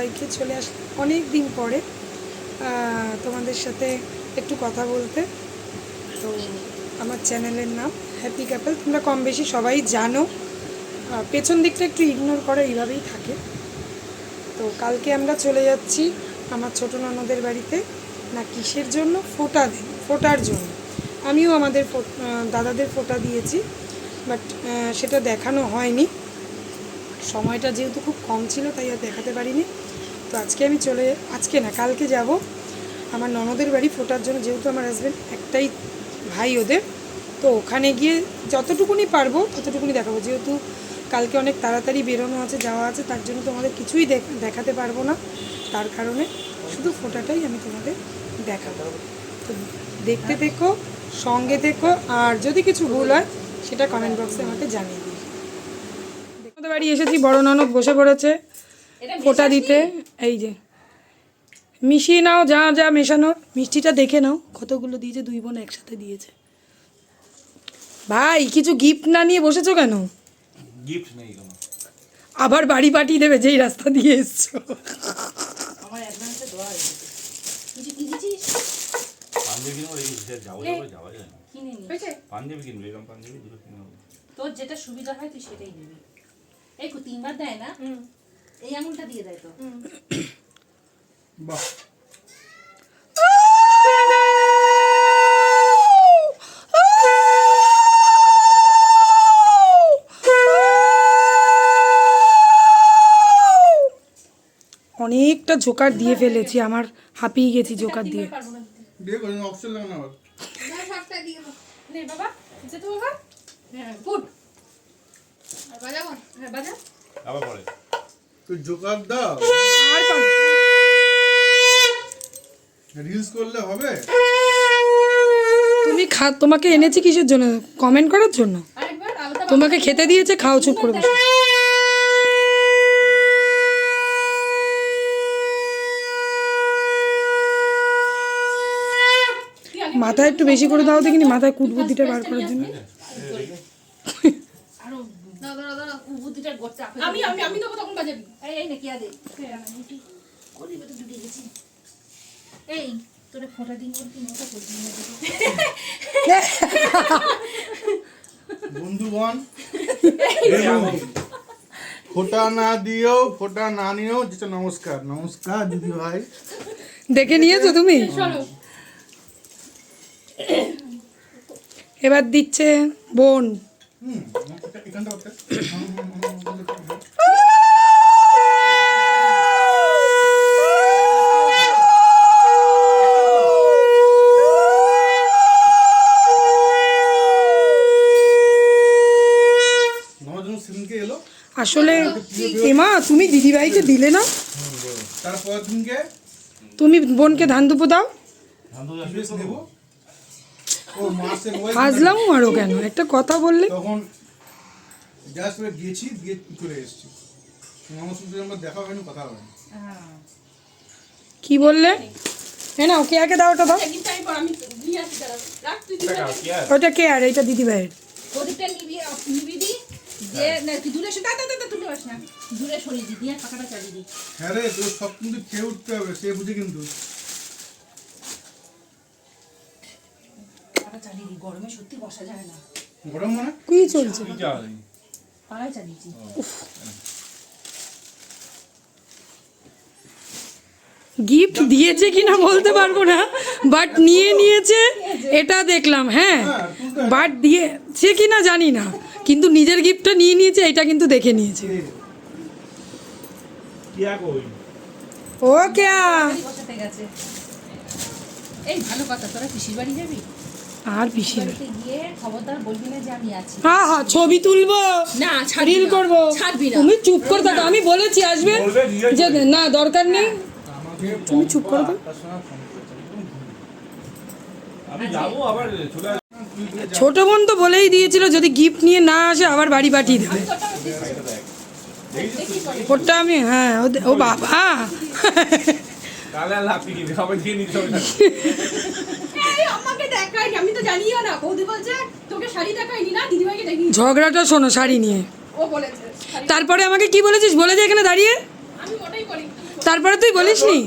সবাইকে চলে আস, অনেক দিন পরে তোমাদের সাথে একটু কথা বলতে। তো আমার চ্যানেলের নাম হ্যাপি কাপল তোমরা কম বেশি সবাই জানো পেছন দিকটা একটু ইগনোর করা, এইভাবেই থাকে। তো কালকে আমরা চলে যাচ্ছি আমার ছোট ননদের বাড়িতে, না কিসের জন্য? ফোটা দিন, ফোটার জন্য। আমিও আমাদের দাদাদের ফোটা দিয়েছি, বাট সেটা দেখানো হয়নি। সময়টা যেহেতু খুব কম ছিল, তাই আর দেখাতে পারিনি। তো আজকে আমি চলে, আজকে না, কালকে যাব। আমার ননদের বাড়ি ফোটার জন্য, যেহেতু আমার হাজব্যান্ড একটাই ভাই ওদের, তো ওখানে গিয়ে যতটুকুনি পারব ততটুকুনি দেখাবো। যেহেতু কালকে অনেক তাড়াতাড়ি বেরোনো আছে, যাওয়া আছে, তার জন্য তোমাদের কিছুই দেখ- দেখাতে পারব না। তার কারণে শুধু ফোটাটাই আমি তোমাদের দেখাবো। তো দেখতে থেকো, সঙ্গে থেকো, আর যদি কিছু ভুল হয়, সেটা কমেন্ট বক্সে আমাকে জানিয়ে দিই বাড়ি এসেছি, বড় ননদ বসে পড়েছে। ফোটা দিতে এই যে। মিশিয়ে নাও যা যা মেশানোর। মিষ্টিটা দেখে নাও কতগুলো দিয়েছে দুই বোন একসাথে দিয়েছে। ভাই কিছু গিফট না নিয়ে বসেছো কেন? গিফট নেই কোনো। আবার বাড়ি পাঠিয়ে দেবে যেই রাস্তা দিয়ে এসছো। আমার অ্যাডভান্সে দেওয়া হয়েছে। কিছু পাঞ্জাবি কিনবো এই যে যাব যাব যাওয়া যায় কিনে নি পাঞ্জাবি কিনবো এরকম পাঞ্জাবি দুটো কিনে তোর যেটা সুবিধা হয় তুই সেটাই নিবি। এই তিনবার দেয় না? এই আঙুলটা দিয়ে দেয় তো। বাহ। অনেকটা জোকার দিয়ে ফেলেছি আমার হাঁপিয়ে গেছি জোকার দিয়ে। নে বাবা তুই জোকার দাও। আর রিলস করলে হবে? তুমি খা তোমাকে এনেছি কিসের জন্য? কমেন্ট করার জন্য? তোমাকে খেতে দিয়েছে খাও চুপ করে বসো। মাথায় একটু বেশি করে দাও দেখিনি মাথায় কুটবুদ্ধিটা বার করার জন্য। আরও দাও দাও দাও বুদ্ধিটা গড়তে আপে আমি আমি আমি দেবো তখন বাজাবি। এই এই নাকি আদে করি বেটা ডুবে গেছি এই তোরে ফোটা দিন করে কি করবি না বন্ধুগণ ফোটা না দিও ফোটা না নিও যেটা নমস্কার। নমস্কার দিদি ভাই। দেখে নিয়েছো তুমি? এবার দিচ্ছে বোন। হুম। আসলে এমা তুমি দিদিভাইকে দিলে না? তারপর দিনকে তুমি বোনকে ধান দুপো দাও। হাজলাম আরও কেন? একটা কথা বললে তখন জাস্ট গিয়েছি দিয়ে চলে এসেছি। আমার সাথে আমার দেখা হয়নি কথা হয়নি। কি বললে? হ্যাঁ না ওকে আগে দাও ওটা দাও। ওটা কে আর? এইটা দিদিভাইয়ের প্রদীপটা নিবি নিবি দি যে না দূরে সরে দাদা দাদা তুলে বাস না। দূরে সরিয়ে দি দিয়ে পাখাটা চালিয়ে দি। হ্যাঁ রে তোর সব কিন্তু খেয়ে উঠতে হবে সে বুঝে কিন্তু। পাখা চালিয়ে দি গরমে সত্যি বসা যায় না। গরম মনে? কি চলছে? কি চালিয়েছি গিফট দিয়েছে কিনা বলতে পারব না বাট নিয়ে নিয়েছে এটা দেখলাম হ্যাঁ বাট দিয়েছে কিনা জানি না কিন্তু নিজের গিফটটা নিয়ে নিয়েছে এটা কিন্তু দেখে নিয়েছে। কি ও ক্যা? গেছে। এই ভালো কথা তোরা পিসির বাড়ি যাবি? আর পিসি গিয়ে খবরদার বলবি না যে আমি আছি। হ্যাঁ হ্যাঁ ছবি তুলবো না রিল। করব। ছাড়বি না। তুমি চুপ করে থাকো আমি বলেছি আসবে। যে না দরকার নেই। তুমি চুপ করো তো। ছোট বোন তো বলেই দিয়েছিল যদি গিফট নিয়ে না আসে আবার বাড়ি পাঠিয়ে দেবে। ওটা আমি হ্যাঁ ও বাবা তাহলে আর লাভ কি সবাই খেয়ে নিতে হবে না। এই আমাকে জানিও না বৌদি বলছে তোকে শাড়ি দেখাইনি না দিদিভাইকে দেখি ঝগড়াটা শোনো শাড়ি নিয়ে। ও বলেছে তারপরে আমাকে কি বলেছিস? বলে যে এখানে দাঁড়িয়ে। আমি ওটাই বলি। তারপরে তুই বলিসনি?